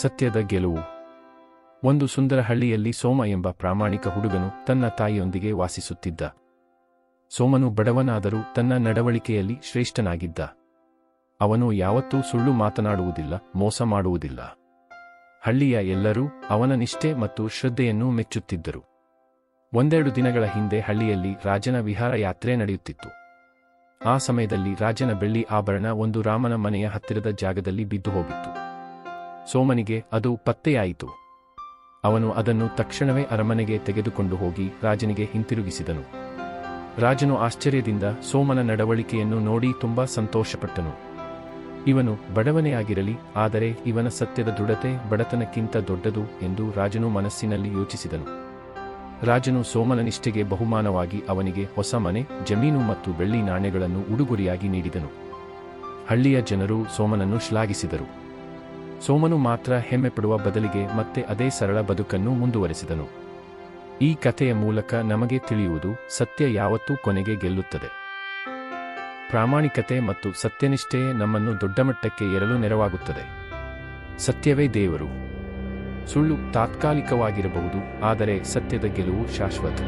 ಸತ್ಯದ ಗೆಲುವು. ಒಂದು ಸುಂದರ ಹಳ್ಳಿಯಲ್ಲಿ ಸೋಮ ಎಂಬ ಪ್ರಾಮಾಣಿಕ ಹುಡುಗನು ತನ್ನ ತಾಯಿಯೊಂದಿಗೆ ವಾಸಿಸುತ್ತಿದ್ದ. ಸೋಮನು ಬಡವನಾದರೂ ತನ್ನ ನಡವಳಿಕೆಯಲ್ಲಿ ಶ್ರೇಷ್ಠನಾಗಿದ್ದ. ಅವನು ಯಾವತ್ತೂ ಸುಳ್ಳು ಮಾತನಾಡುವುದಿಲ್ಲ, ಮೋಸ ಮಾಡುವುದಿಲ್ಲ. ಹಳ್ಳಿಯ ಎಲ್ಲರೂ ಅವನ ನಿಷ್ಠೆ ಮತ್ತು ಶ್ರದ್ಧೆಯನ್ನು ಮೆಚ್ಚುತ್ತಿದ್ದರು. ಒಂದೆರಡು ದಿನಗಳ ಹಿಂದೆ ಹಳ್ಳಿಯಲ್ಲಿ ರಾಜನ ವಿಹಾರ ಯಾತ್ರೆ ನಡೆಯುತ್ತಿತ್ತು. ಆ ಸಮಯದಲ್ಲಿ ರಾಜನ ಬೆಳ್ಳಿ ಆಭರಣ ಒಂದು ರಾಮನ ಮನೆಯ ಹತ್ತಿರದ ಜಾಗದಲ್ಲಿ ಬಿದ್ದು ಹೋಗಿತ್ತು. ಸೋಮನಿಗೆ ಅದು ಪತ್ತೆಯಾಯಿತು. ಅವನು ಅದನ್ನು ತಕ್ಷಣವೇ ಅರಮನೆಗೆ ತೆಗೆದುಕೊಂಡು ಹೋಗಿ ರಾಜನಿಗೆ ಹಿಂತಿರುಗಿಸಿದನು. ರಾಜನು ಆಶ್ಚರ್ಯದಿಂದ ಸೋಮನ ನಡವಳಿಕೆಯನ್ನು ನೋಡಿ ತುಂಬಾ ಸಂತೋಷಪಟ್ಟನು. ಇವನು ಬಡವನೇ ಆಗಿರಲಿ, ಆದರೆ ಇವನ ಸತ್ಯದ ದೃಢತೆ ಬಡತನಕ್ಕಿಂತ ದೊಡ್ಡದು ಎಂದು ರಾಜನು ಮನಸ್ಸಿನಲ್ಲಿ ಯೋಚಿಸಿದನು. ರಾಜನು ಸೋಮನ ನಿಷ್ಠೆಗೆ ಬಹುಮಾನವಾಗಿ ಅವನಿಗೆ ಹೊಸ ಮನೆ, ಜಮೀನು ಮತ್ತು ಬೆಳ್ಳಿ ನಾಣ್ಯಗಳನ್ನು ಉಡುಗೊರೆಯಾಗಿ ನೀಡಿದನು. ಹಳ್ಳಿಯ ಜನರು ಸೋಮನನ್ನು ಶ್ಲಾಘಿಸಿದರು. ಸೋಮನು ಮಾತ್ರ ಹೆಮ್ಮೆಪಡುವ ಬದಲಿಗೆ ಮತ್ತೆ ಅದೇ ಸರಳ ಬದುಕನ್ನು ಮುಂದುವರೆಸಿದನು. ಈ ಕಥೆಯ ಮೂಲಕ ನಮಗೆ ತಿಳಿಯುವುದು ಸತ್ಯ ಯಾವತ್ತೂ ಕೊನೆಗೆ ಗೆಲ್ಲುತ್ತದೆ. ಪ್ರಾಮಾಣಿಕತೆ ಮತ್ತು ಸತ್ಯನಿಷ್ಠೆಯೇ ನಮ್ಮನ್ನು ದೊಡ್ಡ ಮಟ್ಟಕ್ಕೆ ಏರಲು ನೆರವಾಗುತ್ತದೆ. ಸತ್ಯವೇ ದೇವರು. ಸುಳ್ಳು ತಾತ್ಕಾಲಿಕವಾಗಿರಬಹುದು, ಆದರೆ ಸತ್ಯದ ಗೆಲುವು ಶಾಶ್ವತ.